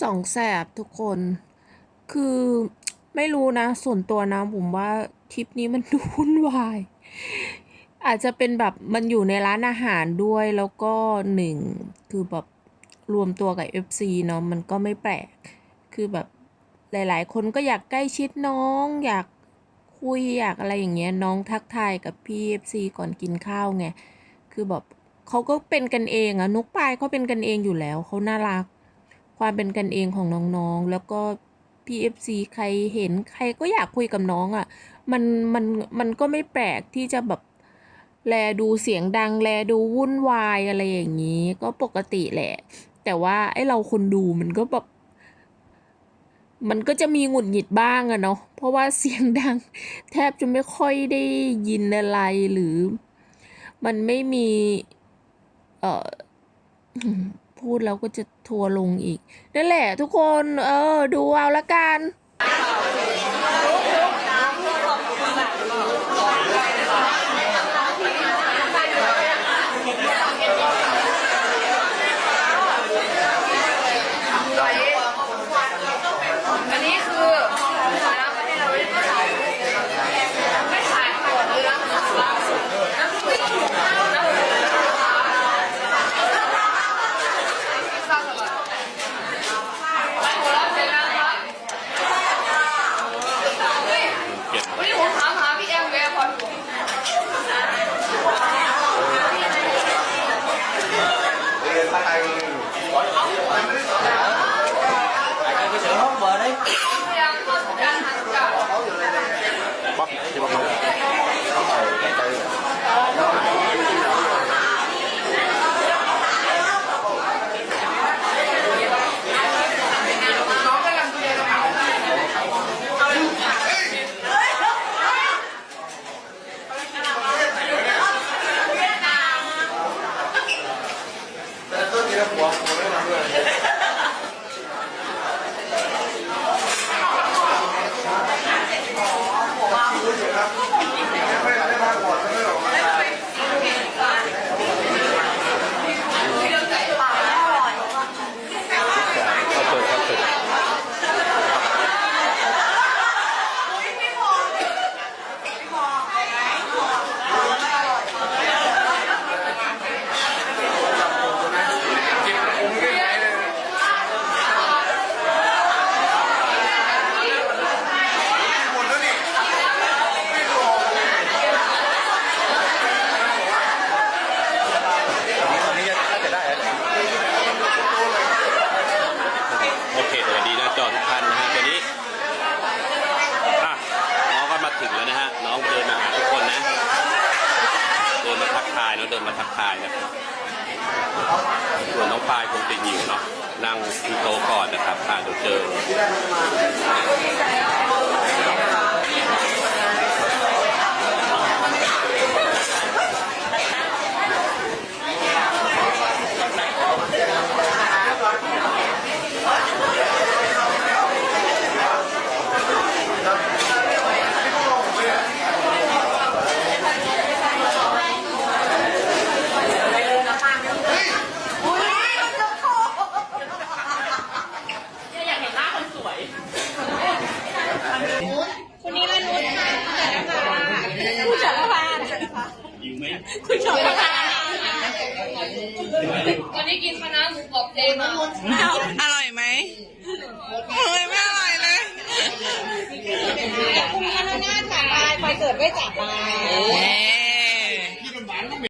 สองแสบทุกคน คือไม่รู้นะ ส่วนตัวนะผมว่าทริปนี้มันดูวุ่นวาย อาจจะเป็นแบบมันอยู่ในร้านอาหารด้วยแล้วก็หนึ่งคือแบบรวมตัวกับ FC เนาะมันก็ไม่แปลก คือแบบหลาย ๆ คนก็อยากใกล้ชิดน้อง อยากคุยอยากอะไรอย่างเงี้ยน้องทักทายกับพี่ FC ก่อนกินข้าวไง คือแบบเขาก็เป็นกันเองอะนุกปายเขาเป็นกันเองอยู่แล้วเขาน่ารัก ความเป็นกันเองของน้องๆ แล้วก็ PFC ใครเห็นใครก็อยากคุยกับน้องอะ่ะ มันมันมันก็ไม่แปลกที่จะแบบแลดูเสียงดัง แลดูวุ่นวายอะไรอย่างนี้ ก็ปกติแหละ แต่ว่าไอเราคนดูมันก็แบบมันก็จะมีหงุดหงิดบ้างอะเนาะ เพราะว่าเสียงดัง แทบจะไม่ค่อยได้ยินอะไรหรือ มันไม่มี เอ่อ พูดแล้วก็จะทัวร์ลงอีก นั่นแหละทุกคน เออ ดูเอาละกันอัน tay tay Anh cứ sửa hốt bờ đấy. ครับ từ ครับ từ อันนี้น่าจะได้แล้วโอเคสวัสดีนะจอทุกท่านนะฮะวันนี้อะน้องก็มาถึงแล้วนะฮะน้องเดินมาหาทุกคนนะ เดินมา้วเดินมาทักทายนะครับส่วนน้องปายคงติดอยู่เนาะนั่งที่โต๊ะก่อนนะครับถ้าเดี๋ยวเจอ คุณนิรันดร์นุชค่ะคุณจักรพาคุณจักรพา วันนี้กินคณะหมูกรอบเจมาอร่อยไหมโอ้ยไม่อร่อยเลยคุณคณะหน้าจากลายไปเกิดไม่จากลาย